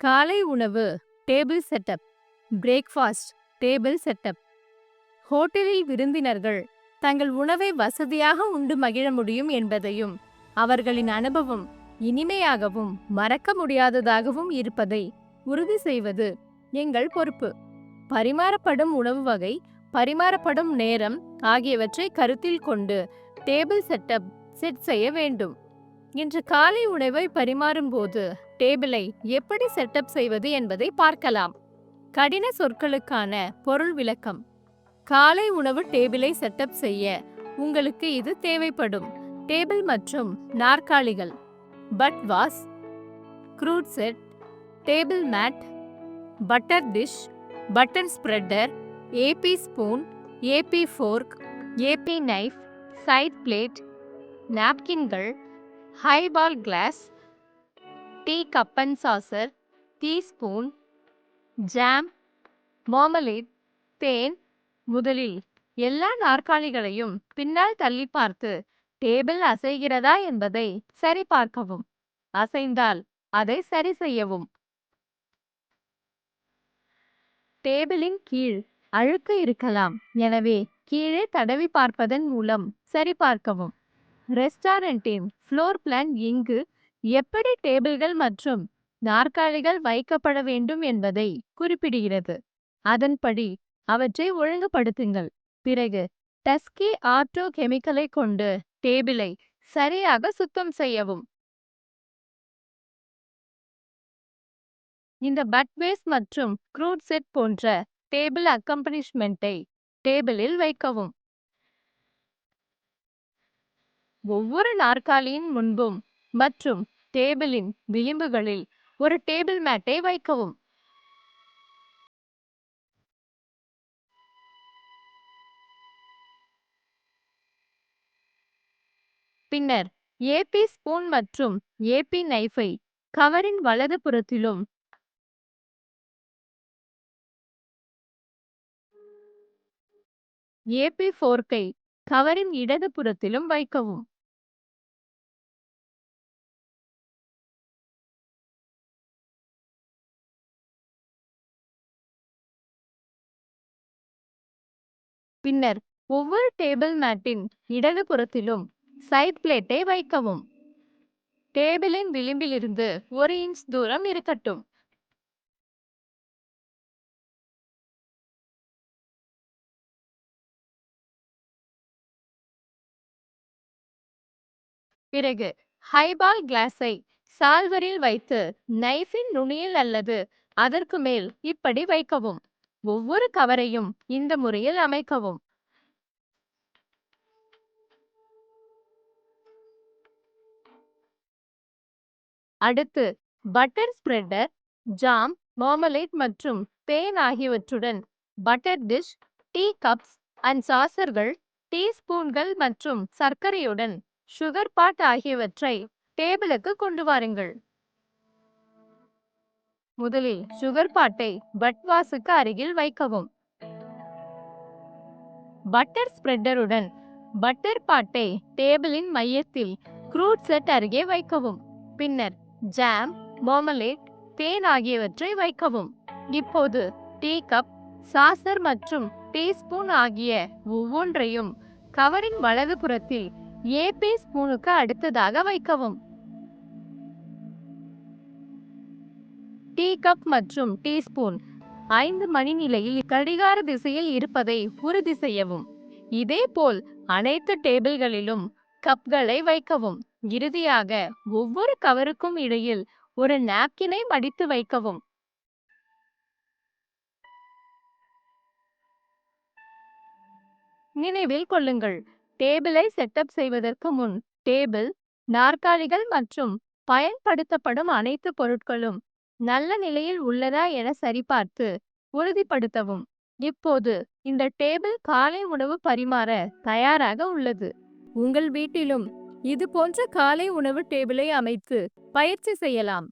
காலை உணவு table setup breakfast table setup. ஹோட்டலில் விருந்தினர்கள் தங்கள் உணவை வசதியாக உண்டு மகிழ முடியும் என்பதையும் அவர்களின் அனுபவம் இனிமையாகவும் மறக்க முடியாததாகவும் இருப்பதை உறுதி செய்வது எங்கள் பொறுப்பு. பரிமாறப்படும் உணவு வகை பரிமாறப்படும் நேரம் ஆகியவற்றை கருத்தில் கொண்டு டேபிள் செட்டப் செட் செய்ய வேண்டும். இன்று காலை உணவை பரிமாறும்போது டேபிளை எப்படி செட்டப் செய்வது என்பதை பார்க்கலாம். கடின சொற்களுக்கான பொருள் விளக்கம். காலை உணவு டேபிளை செட்டப் செய்ய உங்களுக்கு இது தேவைப்படும். டேபிள் மற்றும் நாற்காலிகள். Bud vase cruet set. Table mat. Butter dish. Butter spreader. AP spoon. AP fork. AP knife. Side plate. நாப்கின்கள். Highball glass. Tea cup and saucer teaspoon jam marmalade தேன் முதலில் எல்லா நாற்காலிகளையும் பின்னால் தள்ளி பார்த்து டேபிள் அசைகிறதா என்பதை சரிபார்க்கவும் அசைந்தால் அதை சரி செய்யவும். டேபிளின் கீழ் அழுக்கு இருக்கலாம். எனவே கீழே தடவி பார்ப்பதன் மூலம் சரிபார்க்கவும் ரெஸ்டாரண்டின் ஃப்ளோர் பிளான் இங்கு எப்படி டேபிள்கள் மற்றும் நாற்காலிகள் வைக்கப்பட வேண்டும் என்பதை குறிப்பிடுகிறது. அதன்படி அவற்றை ஒழுங்குபடுத்துங்கள். பிறகு டஸ்கி ஆட்டோ கெமிக்கலை கொண்டு டேபிளை சரியாக சுத்தம் செய்யவும். இந்த பட்வேஸ் மற்றும் க்ரூட் செட் போன்ற டேபிள் அக்கம்பனிஷ்மெண்ட்டை டேபிளில் வைக்கவும். ஒவ்வொரு நாற்காலியின் முன்பும் மற்றும் டேபிளின் விளிம்புகளில் ஒரு டேபிள் மேட்டை வைக்கவும். பின்னர் ஏபி ஸ்பூன் மற்றும் ஏபி நைஃபை கவரின் வலது புறத்திலும் ஏபி ஃபோர்க்கை கவரின் இடது புறத்திலும் வைக்கவும். பின்னர் ஒவ்வொரு டேபிள் மேட்டின் இடது புறத்திலும் சைட் பிளேட்டை வைக்கவும். டேபிளின் விளிம்பிலிருந்து ஒரு இன்ச் தூரம் இருக்கட்டும். பிறகு ஹைபால் கிளாஸை சால்வரில் வைத்து நைஃபின் நுனியில் அல்லது அதற்கு மேல் இப்படி வைக்கவும். ஒவ்வொரு கவரையும் இந்த முறையில் அமைக்கவும். அடுத்து பட்டர் ஸ்ப்ரெட்டர் ஜாம் மார்மலேட் மற்றும் தேன் ஆகியவற்றுடன் butter dish tea cups and சாசர்கள் tea ஸ்பூன்கள் மற்றும் சர்க்கரையுடன் சுகர் பாட் ஆகியவற்றை டேபிளுக்கு கொண்டு வாருங்கள். முதலில் சுகர் பாட்டை பட்வாஸுக்கு அருகில் வைக்கவும். பட்டர் ஸ்ப்ரெட்டருடன் பட்டர் பாட்டை டேபிளின் மையத்தில் க்ரூட் செட் அருகே வைக்கவும். பின்னர் ஜாம் மோமலேட் தேன் ஆகியவற்றை வைக்கவும். இப்போது டீ கப் சாசர் மற்றும் டீஸ்பூன் ஆகிய ஒவ்வொன்றையும் கவரின் வலது புறத்தில் ஏபி ஸ்பூனுக்கு அடுத்ததாக வைக்கவும். டீ கப் மற்றும் டீஸ்பூன். ஐந்து மணி நிலையில் கடிகார திசையில் இருப்பதை உறுதி செய்யவும். இதேபோல் அனைத்து டேபிள்களிலும் கப்களை வைக்கவும். இறுதியாக ஒவ்வொரு கவருக்கும் இடையில் ஒரு நாப்கினை மடித்து வைக்கவும். நினைவில் கொள்ளுங்கள். டேபிளை செட்டப் செய்வதற்கு முன் டேபிள் நாற்காலிகள் மற்றும் பயன்படுத்தப்படும் அனைத்து பொருட்களும் நல்ல நிலையில் உள்ளதா என சரிபார்த்து உறுதிப்படுத்தவும். இப்போது இந்த டேபிள் காலை உணவு பரிமாற தயாராக உள்ளது. உங்கள் வீட்டிலும் இது போன்ற காலை உணவு டேபிளை அமைத்து பயிற்சி செய்யலாம்.